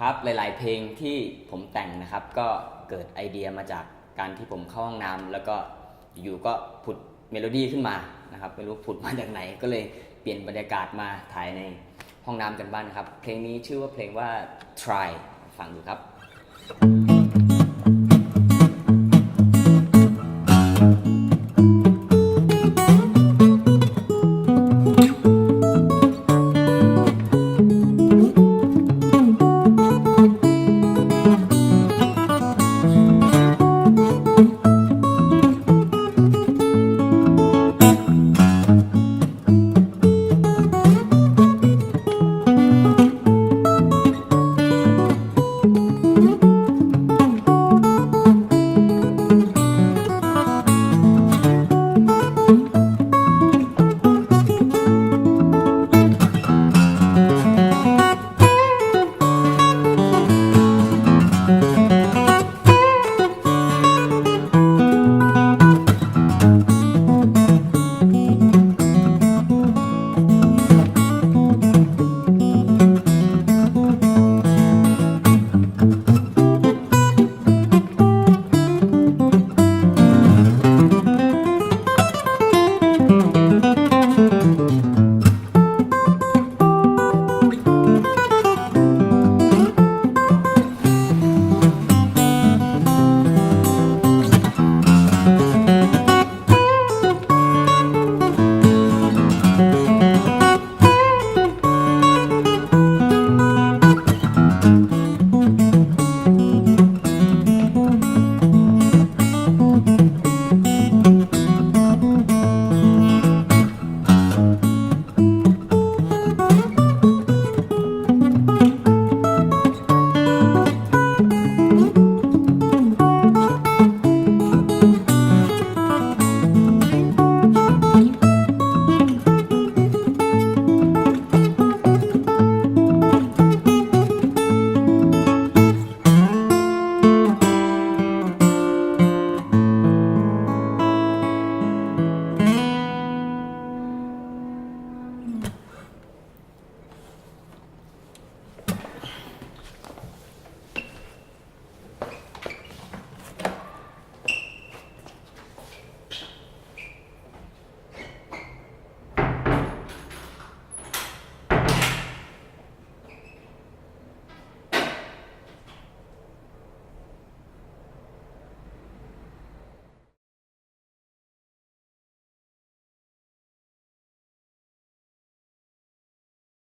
ครับหลาย ๆ เพลงที่ผมแต่งนะครับ ก็เกิดไอเดียมาจากการที่ผมเข้าห้องน้ำแล้วก็อยู่ก็ผุดเมโลดี้ขึ้นมานะครับไม่รู้ผุดมาจากไหน ก็เลยเปลี่ยนบรรยากาศมาถ่ายในห้องน้ำกันบ้างนะครับ เพลงนี้ชื่อว่าเพลงว่า try ฟังดูครับ